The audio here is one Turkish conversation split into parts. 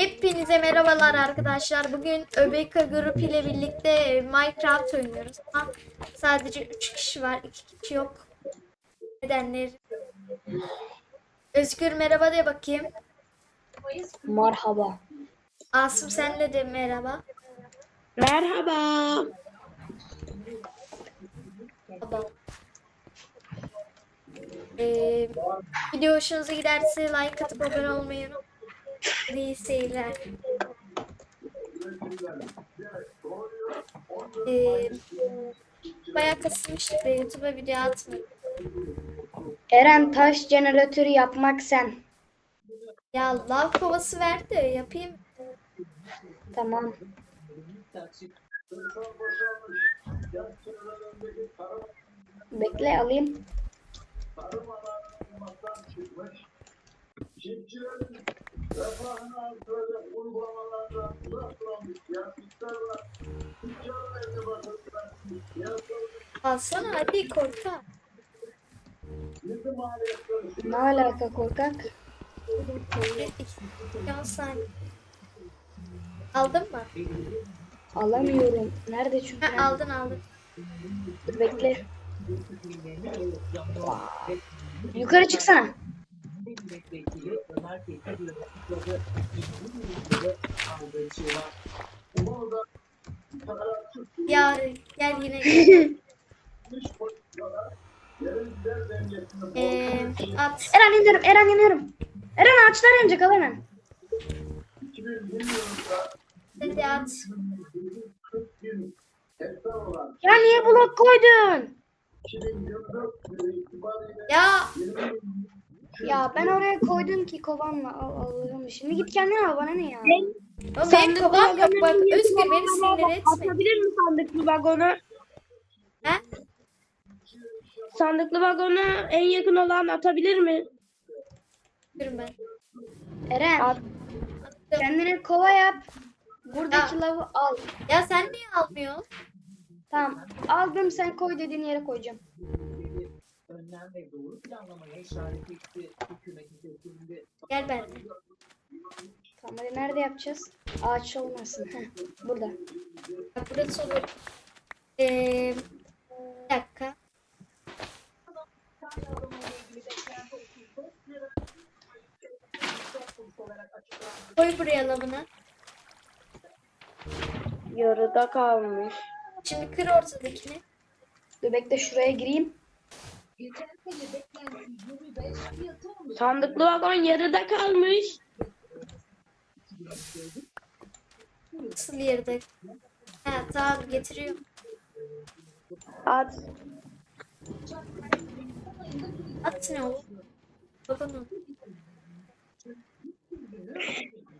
Hepinize merhabalar arkadaşlar. Bugün Öbeka Grup ile birlikte Minecraft oynuyoruz. Ama sadece 3 kişi var. 2 kişi yok. Nedenleri. Özgür merhaba de bakayım. Merhaba. Asım senle de merhaba. Merhaba. Merhaba. Ee, video hoşunuza giderse like atıp abone olmayı unutmayın. İyi seyirler. Ee, bayağı kasılmıştık da YouTube'a video atmadım. Eren taş jeneratörü yapmak sen. Ya lav kovası ver de yapayım. Tamam. Bekle alayım. Alsana hadi korkak. Ne alaka korkak? Ya sen. Aldın mı? Alamıyorum. Nerede çünkü? Ha, aldın aldın. Dur bekle. Yukarı çıksana. Ya gel yine. Ee, at. Eren iniyorum. Eren iniyorum. Eren ağaçlar yanacak al hemen. Hadi at. Ya niye blok koydun? Ya Ya ben oraya koydum ki kovanla al alırım. Şimdi git kendin al bana ne ya? o benim kovam yok bak. Özgür beni sinir etme. Atabilir mi sandıklı vagonu? He? Sandıklı vagonu en yakın olan atabilir mi? Dur ben. Eren At. kendine kova yap. Buradaki Ya. lavı al. Ya sen niye almıyorsun? Tamam. Aldım sen koy dediğin yere koyacağım. Önlem ve doğru planlamaya işaret etti. Hükümetin seçiminde Gel ben. Tamam hadi nerede yapacağız? Ağaç olmasın. Heh, burada. Bak burası olur. Ee, bir dakika. Koy buraya lavını. Yarıda kalmış. Şimdi kır ortadakini. Dur bekle şuraya gireyim. Sandıklı vagon yarıda kalmış. Nasıl yerde? Ha tamam getiriyorum. At. At ne oğlum? Bakalım.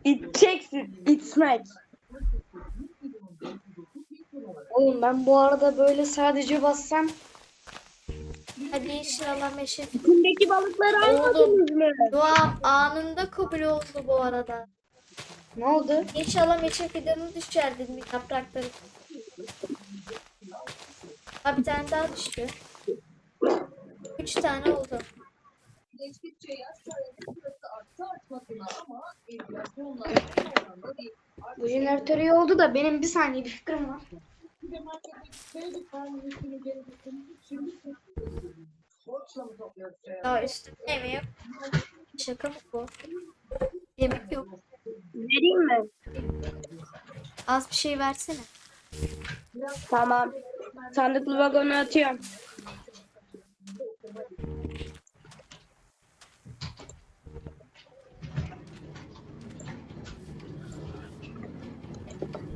İteceksin. İtmek. Oğlum ben bu arada böyle sadece bassam Hadi inşallah meşe. İçindeki balıkları almadınız mı? Dua anında kabul oldu bu arada. ne oldu? İnşallah meşe fidanı düşer dedim yaprakları. Ha bir tane daha düştü. Üç tane oldu. geçtikçe yaş sayısı sırası arttı artmasına ama enflasyonla aynı oranda değil. Bu jeneratör iyi oldu da benim bir saniye bir fikrim var. Karnını gerekirsin. Şimdi borçla mı topluyoruz? Daha üstü yemeği yok. Şaka mı bu? Yemek yok. Vereyim mi? Az bir şey versene. Tamam. Sandıklı vagonu atıyorum.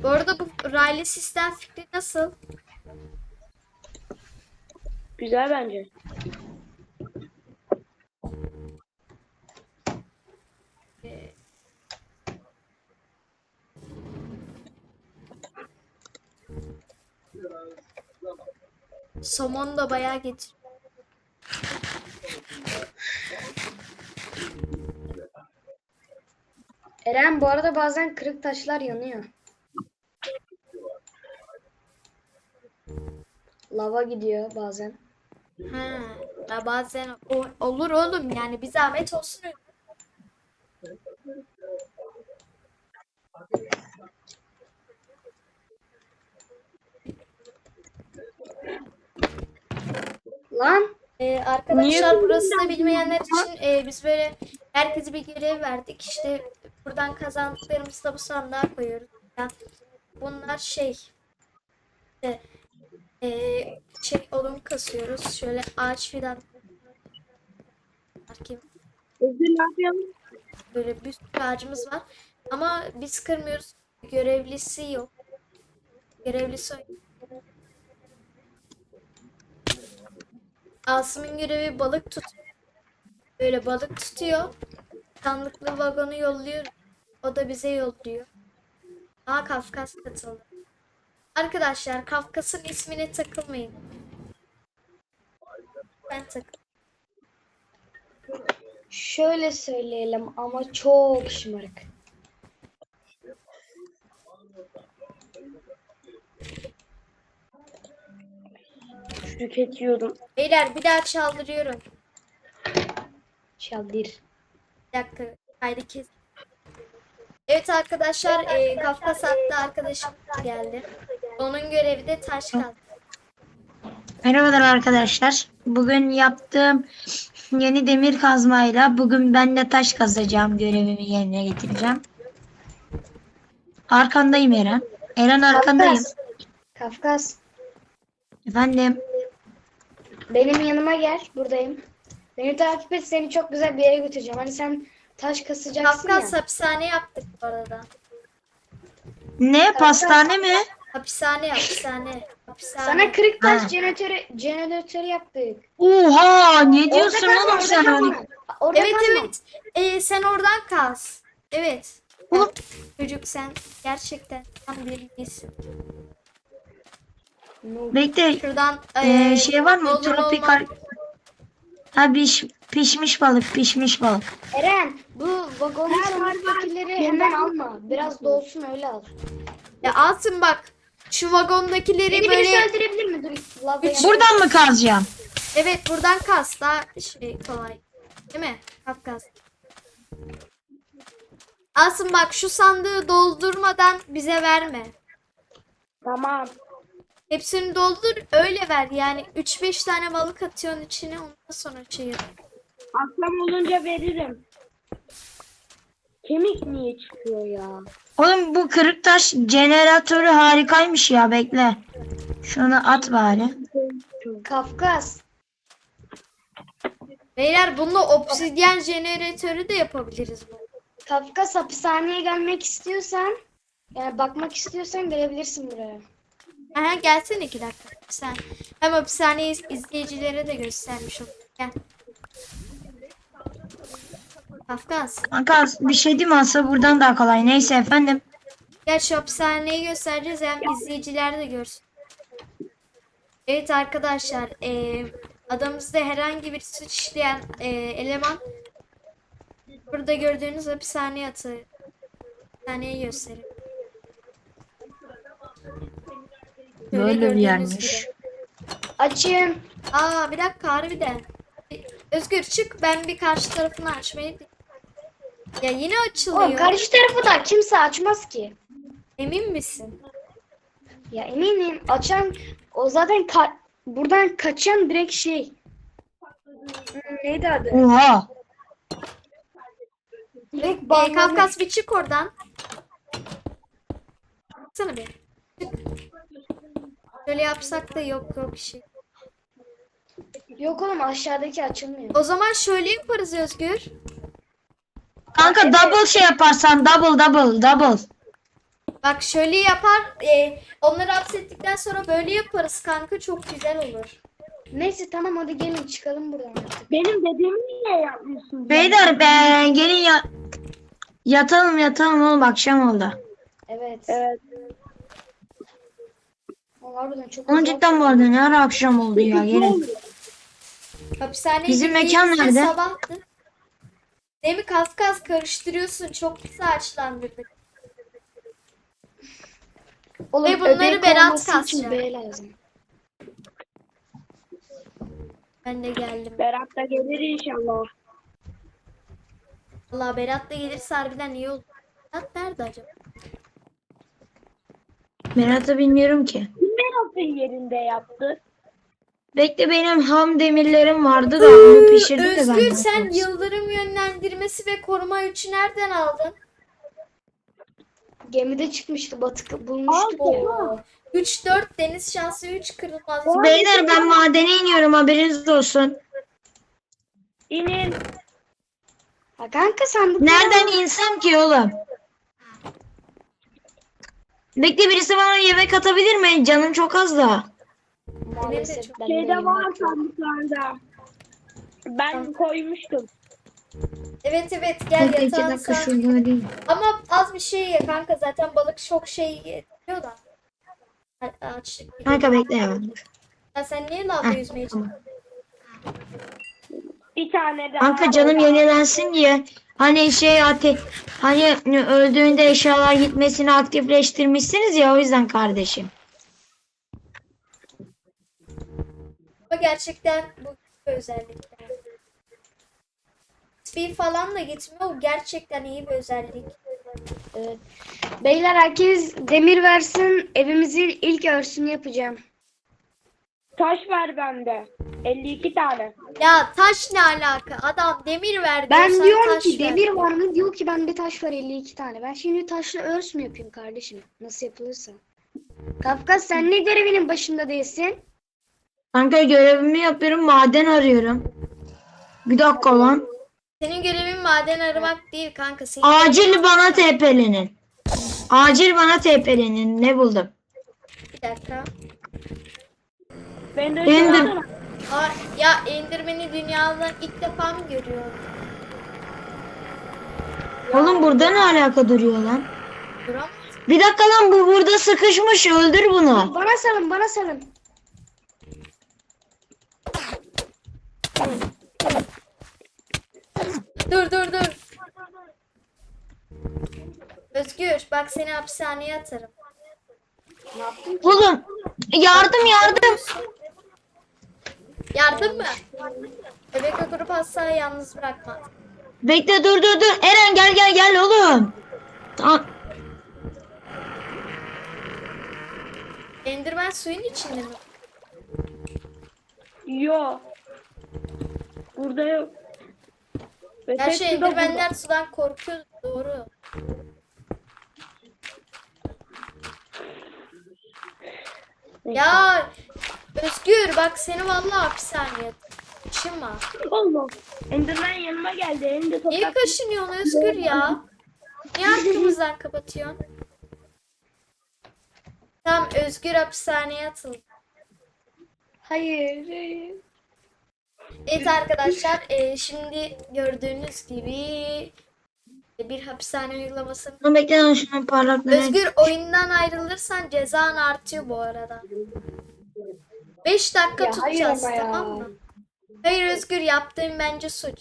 Bu arada raylı sistem fikri nasıl? Güzel bence. Somon da bayağı getir. Eren bu arada bazen kırık taşlar yanıyor. Lava gidiyor bazen. Ha, da bazen o, olur oğlum yani bir zahmet olsun. Lan ee, arkadaşlar Niye? burasını bilmeyenler için e, biz böyle herkese bir görev verdik. İşte buradan kazandıklarımızı da bu sandığa koyuyoruz. Yani bunlar şey işte, e, şey odun kasıyoruz. Şöyle ağaç fidan Belki Özgür ne yapıyorsun? böyle bir sürü ağacımız var. Ama biz kırmıyoruz. Görevlisi yok. Görevlisi yok. Asım'ın görevi balık tut. Böyle balık tutuyor. Sandıklı vagonu yolluyor. O da bize yolluyor. Aa Kafkas katıldı. Arkadaşlar Kafkas'ın ismine takılmayın. Ben takıl. şöyle söyleyelim ama çok şımarık. Tüketiyordum. Beyler bir daha çaldırıyorum. Çaldır. Bir dakika kaydı kes. Evet arkadaşlar e, Kafkas hatta arkadaşım geldi. Onun görevi de taş kaldı. Merhabalar arkadaşlar. Bugün yaptığım yeni demir kazmayla bugün ben de taş kazacağım görevimi yerine getireceğim. Arkandayım Eren. Eren arkandayım. Kafkas. Kafkas. Efendim. Benim yanıma gel. Buradayım. Beni takip et. Seni çok güzel bir yere götüreceğim. Hani sen taş kasacaksın Kafkas ya. hapishane yaptık bu arada. Ne? Pastane mi? Hapishane hapishane. Hapishane. Sana kırık taş Ha. jeneratörü, jeneratörü yaptık. Oha! Ne diyorsun Orada oğlum orada sen? kalma. Orada Evet kalma. evet. E, sen oradan kaz. Evet. Oğlum. Çocuk sen gerçekten tam bir iyisin. Bekle. Şuradan Ee, e, şey var mı? olur Tropikal. Ha piş, pişmiş balık, pişmiş balık. Eren bu vagonun sonundakileri hemen alma. Biraz dolsun öyle al. Ya alsın bak. Şu vagondakileri Beni böyle birisi öldürebilir mi? Dur. Lavaya. Buradan mı kazacağım? Evet buradan kas daha şey kolay. Değil mi? Kafkas. Asım bak şu sandığı doldurmadan bize verme. Tamam. Hepsini doldur öyle ver. Yani 3-5 tane balık atıyorsun içine ondan sonra şey yap. Akşam olunca veririm. Kemik niye çıkıyor ya? Oğlum bu kırık taş jeneratörü harikaymış ya bekle. Şunu at bari. Kafkas. Beyler bununla obsidyen jeneratörü de yapabiliriz bu. Kafkas hapishaneye gelmek istiyorsan yani bakmak istiyorsan gelebilirsin buraya. Aha gelsene iki dakika. Sen hem hapishaneyi iz- izleyicilere de göstermiş olduk. Gel. Kafkas. Kanka bir şey diyeyim mi? aslında buradan daha kolay. Neyse efendim. Gel şu hapishaneyi göstereceğiz hem izleyiciler de görsün. Evet arkadaşlar eee adamızda herhangi bir suç işleyen eee, eleman burada gördüğünüz hapishaneye atı hapishaneyi gösterir. Şöyle Böyle bir yermiş. gibi. Açın. Aa bir dakika harbiden. E, Özgür çık ben bir karşı tarafını açmayı ya yine açılıyor. Oğlum karşı tarafı da kimse açmaz ki. Emin misin? Ya eminim açan o zaten ka- buradan kaçan direkt şey. Hmm, neydi adı? Oha. Direkt Ee. Kafkas bir çık oradan. Sana bir. Çık. Şöyle yapsak da yok yok bir şey. Yok oğlum aşağıdaki açılmıyor. O zaman şöyle yaparız Özgür. Kanka double şey yaparsan double double double. Bak şöyle yapar. e, onları hapsettikten sonra böyle yaparız kanka çok güzel olur. Neyse tamam hadi gelin çıkalım buradan artık. Benim dediğimi niye yapmıyorsun? Beyler be gelin ya yatalım yatalım oğlum akşam oldu. Evet. Evet. Harbiden çok Onun cidden bu arada ne ara akşam oldu ya gelin. Hapishaneye Bizim mekan nerede? Sabahtı. Değil mi Kafkas karıştırıyorsun çok kısa açlandırdık. Oğlum, Ve bunları Berat kasacak. B lazım. Ben de geldim. Berat da gelir inşallah. Valla Berat da gelirse harbiden iyi olur. Berat nerede acaba? Berat'ı bilmiyorum ki. Kim Berat'ın yerinde yaptı? Bekle benim ham demirlerim vardı da onu pişirdim de ben. Özgür sen yıldırım yönlendirmesi ve koruma 3'ü nereden aldın? Gemide çıkmıştı batık bulmuştuk ya. Oo. 3 4 deniz şansı 3 kırılmaz. Beyler ben madene iniyorum haberiniz olsun. İnin. Ha kanka sandık. Nereden insem ki oğlum? Bekle birisi bana yemek atabilir mi? Canım çok az da. Maalesef de Şeyde var sandıklarda. Ben koymuştum. Evet evet gel iki yatağın dakika sen. şurada arayayım. Ama az bir şey ye kanka zaten balık çok şey yiyor da. A- Açlık. Kanka bekle ya. Ya sen niye lavda Heh, yüzmeye tamam. çalışıyorsun? Bir tane daha. Kanka canım yenilensin diye. Hani şey ate hani öldüğünde eşyalar gitmesini aktifleştirmişsiniz ya o yüzden kardeşim. Ama gerçekten bu bir özellik. yani. Speed falan da gitmiyor. Gerçekten iyi bir özellik. Evet. Beyler herkes demir versin. Evimizin ilk örsünü yapacağım. Taş ver bende. 52 tane. Ya taş ne alaka? Adam demir ver Ben diyorsan diyorum taş ki ver. demir var mı? Diyor ki bende taş var 52 tane. Ben şimdi taşla örs mü yapayım kardeşim? Nasıl yapılırsa. Kafkas sen ne görevinin başında değilsin? Kanka görevimi yapıyorum maden arıyorum. Bir dakika lan. Senin görevin maden aramak değil kanka. Senin Acil bana TP'lenin. Acil bana TP'lenin. Ne buldum? bir dakika. Ben de Ender. Aa, ya Enderman'i dünyada ilk defa mı görüyorum? Oğlum burada ne alaka duruyor lan? Duram. Bir dakika lan bu burada sıkışmış öldür bunu. Bana salın bana salın. Dur dur dur. Özgür bak seni hapishaneye atarım. Ne yaptın? Oğlum yardım yardım. Yardım mı? Bebek grup asla yalnız bırakma. Bekle dur dur dur. Eren gel gel gel oğlum. Tamam. Enderman suyun içinde mi? Yo. Burada yok. Su da Endermanler sudan korkuyor. Doğru. Ya Özgür bak seni vallahi hapishaneye Kaşınma. burada. Allah. Enderman yanıma geldi. Elinde Niye toprak. kaşınıyorsun Özgür ya? Niye arkamızdan kapatıyorsun? Tamam Özgür hapishaneye atıldı. Hayır. hayır. Evet arkadaşlar e, şimdi gördüğünüz gibi bir hapishane uygulamasını Dur bekle lan şunun parlaklığını. Özgür oyundan ayrılırsan cezan artıyor bu arada. 5 dakika Ya hayır tutacağız ama ya. tamam mı? Hayır Özgür yaptığın bence suç.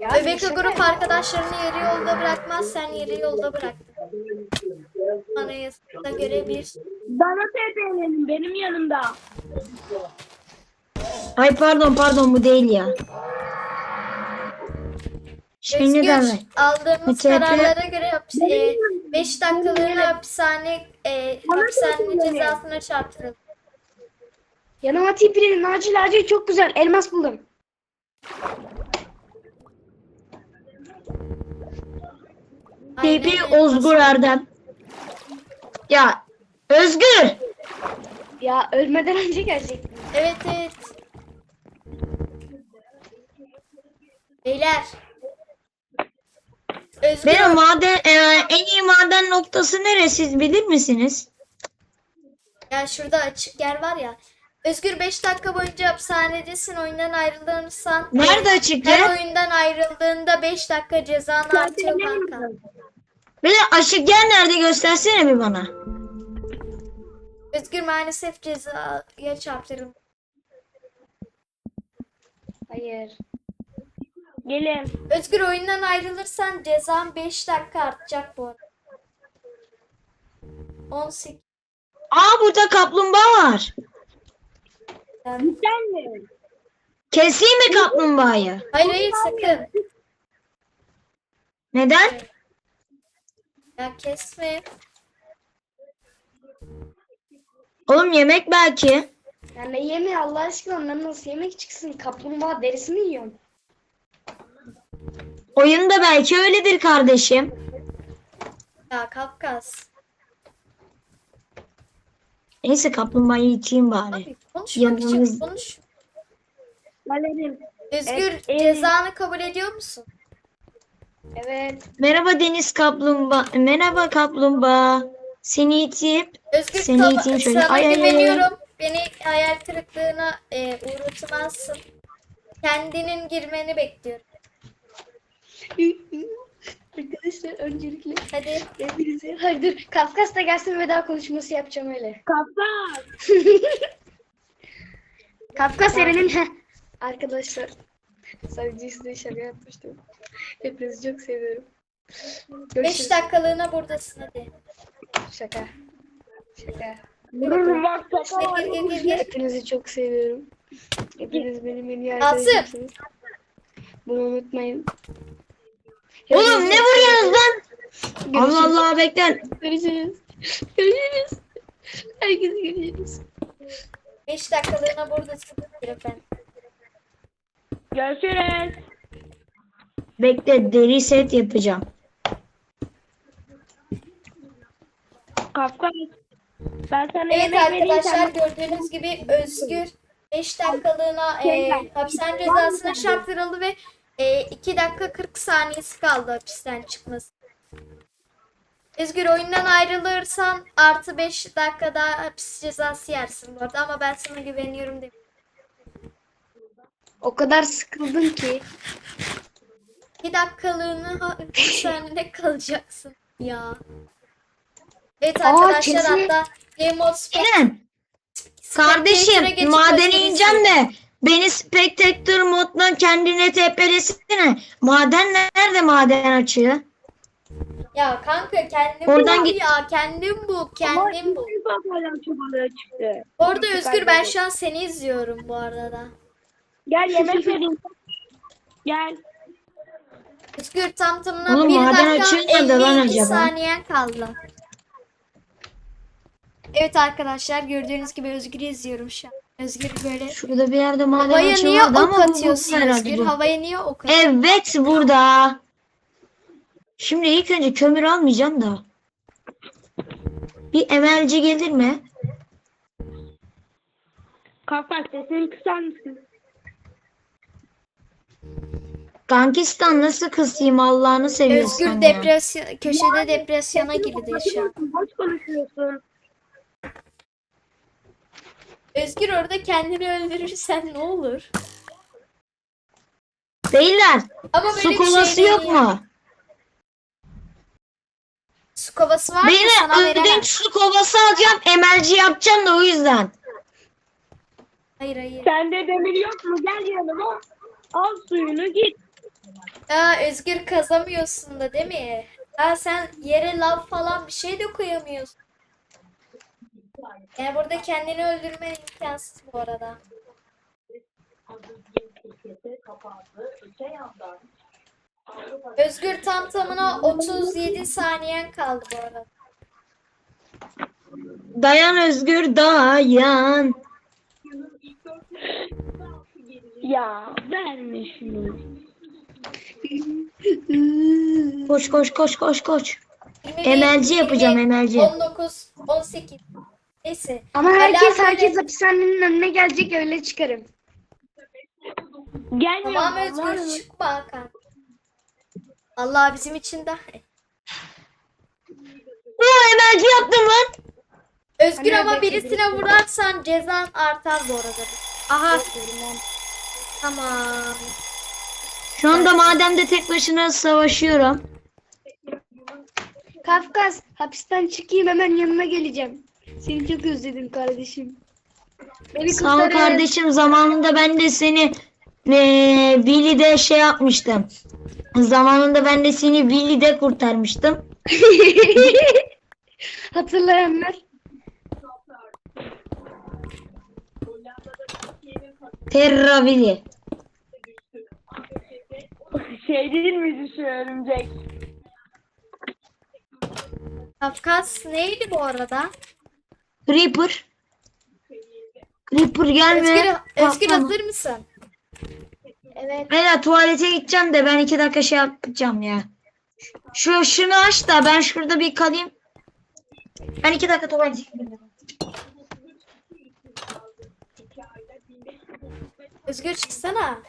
Ya Bebek şaka grup arkadaşlarını yarı yolda bırakmaz sen yarı yolda bıraktın. Anayasada göre bir Bana TP'lenin benim yanımda. Ay pardon pardon bu değil ya. Şey ne derler? Özgür aldığımız TP kararlara göre 5 dakikalığına hapishane e, hapishane cezasına çarptırıldı. Yanıma tipilerin acil acil çok güzel. Elmas buldum. TP Aynen. Ozgur Erdem. Ya Özgür. Ya ölmeden önce gelecektim. Evet evet. Beyler. Özgür Benim maden e, en iyi maden noktası neresi bilir misiniz? ya şurada açık yer var ya. Özgür 5 dakika boyunca hapishanedesin oyundan ayrılırsan Nerede açık her yer? oyundan ayrıldığında 5 dakika cezan artıyor kanka. Bir de açık yer nerede göstersene bir bana. Özgür maalesef cezaya çarptırıldı. Hayır. Gelin. Özgür oyundan ayrılırsan cezan 5 dakika artacak bu arada. 18 Aa burada kaplumbağa var. yani. Sen mi? Keseyim mi kaplumbağayı? Hayır hayır sakın. Neden? Ya kesme. Oğlum yemek belki. Ya ne yemeği Allah aşkına onların nasıl yemek çıksın? Kaplumbağa derisini yiyorum. Oyunda belki öyledir kardeşim. Ya Kafkas. Neyse kaplumbağayı içeyim bari. Abi Yanımız- konuş. Galerim. Özgür Evet, evet. cezanı kabul ediyor musun? Evet. Merhaba deniz kaplumbağa. Merhaba kaplumbağa. Seni itip Özgür Seni tamam, iteyim şöyle. sana Ay, ay, ay, ay. güveniyorum. Beni hayal kırıklığına e, uğratmazsın. Kendinin girmeni bekliyorum. Arkadaşlar öncelikle Hadi. hepinize hayır. Kafkas da gelsin veda konuşması yapacağım öyle. Kaptan. Kafkas Eren'in. Arkadaşlar sadece size şaka yapmıştım. Hepinizi çok seviyorum. 5 Görüşürüz. dakikalığına buradasın hadi. Şaka. Şaka. Gir gir gir gir. Hepinizi çok seviyorum. Hepiniz benim en iyi arkadaşımsınız. Bunu unutmayın. Oğlum ne vuruyorsunuz lan? Görüşürüz. Allah Allah beklen. Görüşürüz. Görüşürüz. Herkese görüşürüz. 5 dakikalığına buradasın. Efendim. Görüşürüz. Bekle deri set yapacağım. Kafka. Ben sana Evet yemek vereyim arkadaşlar sen. gördüğünüz gibi Özgür 5 dakikalığına e, hapishane cezasına çarptırıldı ve 2 dakika 40 saniyesi kaldı hapisten çıkması. Özgür oyundan ayrılırsan artı 5 dakika daha hapis cezası yersin bu arada ama ben sana güveniyorum dedim. O kadar sıkıldım ki. 2 dakikalığına hapishanede kalacaksın ya. Evet Aa, arkadaşlar kesin- hatta Game of. Kardeşim madene ineceğim de beni Spectator moddan kendine tepelesene. Maden nerede maden açığı? Ya kanka kendim Oradan bul git. ya kendim kendim. Bir bak hala çubuğu çıktı. Orada Özgür ben şu an seni izliyorum bu arada. Gel yemek vereyim. Gel. Özgür tam tamına Oğlum, 1 maden dakika açığı nerede lan 52 acaba? saniyen kaldı. Evet arkadaşlar gördüğünüz gibi Özgür'ü izliyorum şu an. Özgür böyle Şurada bir yerde maden havaya niye vardı ok ama bu atıyorsun herhalde Özgür? bu. Havaya niye ok atıyorsun? Evet burada. Şimdi ilk önce kömür almayacağım da. Bir emelci gelir mi? Kafka sesini kısar mısın? Kankistan nasıl kısayım Allah'ını seviyorsan Özgür ya. depresyon köşede depresyona girdi şu an. Boş konuşuyorsun. Özgür orada kendini öldürürsen ne olur? Beyler Ama böyle su bir kovası şey yok değil. mu? Su kovası var mı Beyler sana veremem. ödünç su kovası alacağım emelci yapacağım da o yüzden. Hayır hayır. Sende demir yok mu? Gel yanıma. Al suyunu git. Ya Özgür kazamıyorsun da değil mi? Ya sen yere lav falan bir şey de koyamıyorsun. Yani burada kendini öldürmen imkansız bu arada. Özgür tam tamına 37 saniyen kaldı bu arada. Dayan Özgür dayan. Ya verme şunu. Koş koş koş koş koş. 21, Emelci yapacağım, 20, emelci. 19, 18. Neyse. Ama herkes Alakalı- herkes hapishanenin önüne gelecek öyle çıkarım. Gelmiyor. Tamam? Özgür çıkma Hakan. Allah bizim için daha iyi. Oo emelci yaptım lan. Özgür Hani ama bekle, birisine vurarsan cezan artar bu arada. Aha. Tamam. Şu anda mademde tek başına savaşıyorum. Kafkas hapisten çıkayım hemen yanına geleceğim. Seni çok özledim kardeşim. Beni Sağ ol kurtar kardeşim zamanında ben de seni eee Willy'de şey yapmıştım. Zamanında ben de seni Willy'de kurtarmıştım. Hatırlayanlar. Terra Willy. Şey değil miydi şu örümcek? Kafkas neydi bu arada? Creeper. Creeper gelme. Özgür, Özgür hazır mısın? Evet. Beyler tuvalete gideceğim de ben iki dakika şey yapacağım ya. Şu şunu aç da ben şurada bir kalayım. Ben iki dakika tuvalete gidiyorum. Özgür çıksana.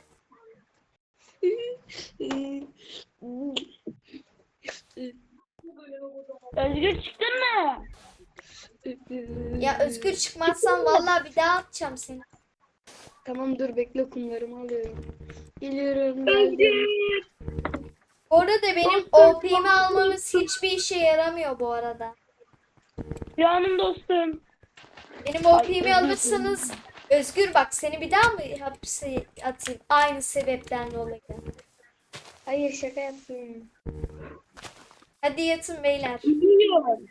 Özgür çıktın mı? Ya Özgür çıkmazsan vallahi bir daha atacağım seni. Tamam dur bekle kumlarımı alıyorum. Geliyorum. Özgür. Bu arada benim OP'mi almanız hiçbir işe yaramıyor bu arada. Canım dostum. Benim OP'mi alırsanız Özgür bak seni bir daha mı hapse atayım aynı sebepten dolayı. Hayır şaka yaptım. Hadi yatın beyler. Biliyorum.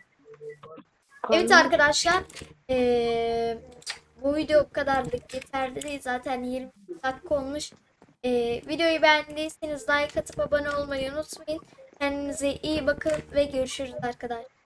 Evet arkadaşlar eee, bu video bu kadarlık yeterli değil zaten 20 dakika olmuş. Eee, videoyu beğendiyseniz like atıp abone olmayı unutmayın. Kendinize iyi bakın ve görüşürüz arkadaşlar.